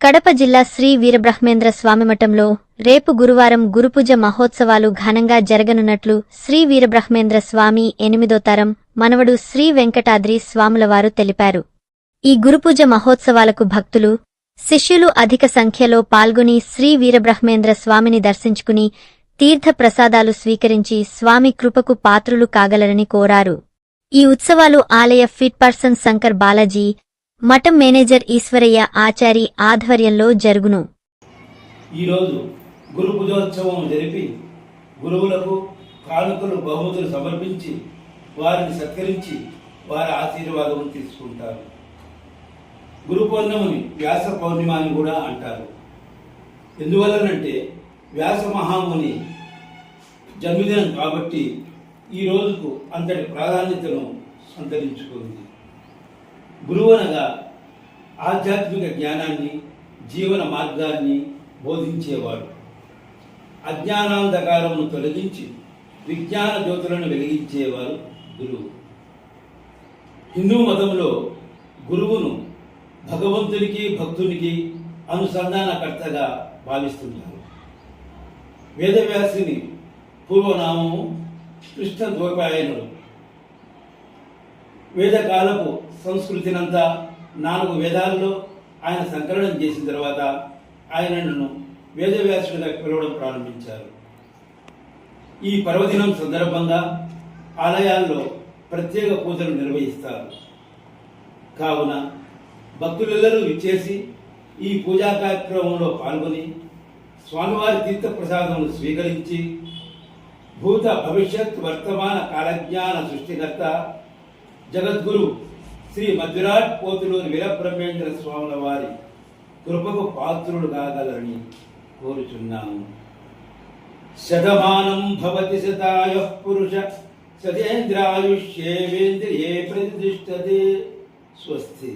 కడప జిల్లా శ్రీ వీరబ్రహ్మేంద్ర స్వామి మఠంలో రేపు గురువారం గురుపూజ మహోత్సవాలు ఘనంగా జరగనున్నట్లు శ్రీ వీరబ్రహ్మేంద్ర స్వామి ఎనిమిదో తరం మనవడు శ్రీ వెంకటాద్రి స్వాములవారు తెలిపారు. ఈ గురుపూజ మహోత్సవాలకు భక్తులు శిష్యులు అధిక సంఖ్యలో పాల్గొని శ్రీ వీరబ్రహ్మేంద్ర స్వామిని దర్శించుకుని తీర్థ ప్రసాదాలు స్వీకరించి స్వామి కృపకు పాత్రులు కాగలరని కోరారు. ఈ ఉత్సవాలు ఆలయ ఫిట్ పర్సన్ శంకర్ బాలాజీ మఠం మేనేజర్ ఈశ్వరయ్య ఆచారి ఆధ్వర్యంలో జరుగును. ఈరోజు గురు పూజోత్సవం జరిపి గురువులకు కానుకలు బహుమతులు సమర్పించి వారిని సత్కరించి వారి ఆశీర్వాదం తీసుకుంటారు. గురు పౌర్ణమిని వ్యాస పౌర్ణిమ అని కూడా అంటారు. ఎందువల్లనంటే వ్యాస మహాముని జన్మదినం కాబట్టి ఈ రోజుకు అంతటి ప్రాధాన్యతను సంతరించుకుంది. గురువు అనగా ఆధ్యాత్మిక జ్ఞానాన్ని జీవన మార్గాన్ని బోధించేవాడు. అజ్ఞానాంధకారమును తొలగించి విజ్ఞాన జ్యోతులను వెలిగించేవారు గురువు. హిందూ మతంలో గురువును భగవంతునికి భక్తునికి అనుసంధానకర్తగా భావిస్తున్నారు. వేదవ్యాసిని పూర్వనామము కృష్ణ ద్వైపాయనుడు వేదకాలపు సంస్కృతినంతా నాలుగు వేదాల్లో ఆయన సంకలనం చేసిన తర్వాత ఆయనను వేదవ్యాసుడిగా పిలవడం ప్రారంభించారు. ఈ పర్వదినం సందర్భంగా ఆలయాల్లో ప్రత్యేక పూజలు నిర్వహిస్తారు. కావున భక్తులెల్లరూ విచ్చేసి ఈ పూజా కార్యక్రమంలో పాల్గొని స్వామివారి తీర్థ ప్రసాదములు స్వీకరించి భూత భవిష్యత్ వర్తమాన కాలజ్ఞాన సృష్టికర్త జగద్గురు శ్రీ మధురాట్ పోతులూరి వీరబ్రహ్మేంద్ర స్వాముల వారి కృపకు పాత్రుడు కాగలరని కోరుచున్నాము. శతమానం భవతి శతాయ పురుష సతేంద్రాయుష్యేంద్రియే ప్రతిష్టతే స్వస్తి.